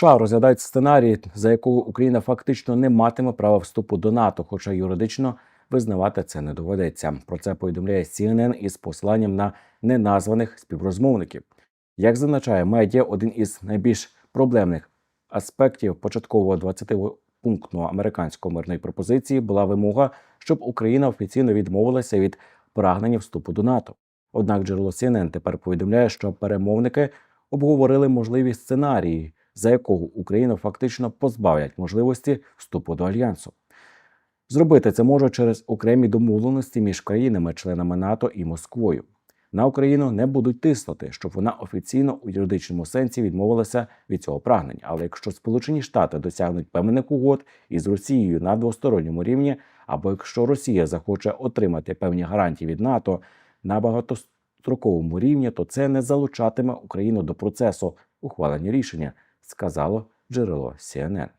США розглядають сценарій, за якого Україна фактично не матиме права вступу до НАТО, хоча юридично визнавати це не доведеться. Про це повідомляє CNN із посиланням на неназваних співрозмовників. Як зазначає медіа, один із найбільш проблемних аспектів початкового 20-пунктного американської мирної пропозиції була вимога, щоб Україна офіційно відмовилася від прагнення вступу до НАТО. Однак джерело CNN тепер повідомляє, що перемовники обговорили можливі сценарії, за якого Україну фактично позбавлять можливості вступу до альянсу. Зробити це може через окремі домовленості між країнами-членами НАТО і Москвою. На Україну не будуть тиснути, щоб вона офіційно у юридичному сенсі відмовилася від цього прагнення. Але якщо Сполучені Штати досягнуть певних угод із Росією на двосторонньому рівні, або якщо Росія захоче отримати певні гарантії від НАТО на багатостроковому рівні, то це не залучатиме Україну до процесу ухвалення рішення, сказало джерело CNN.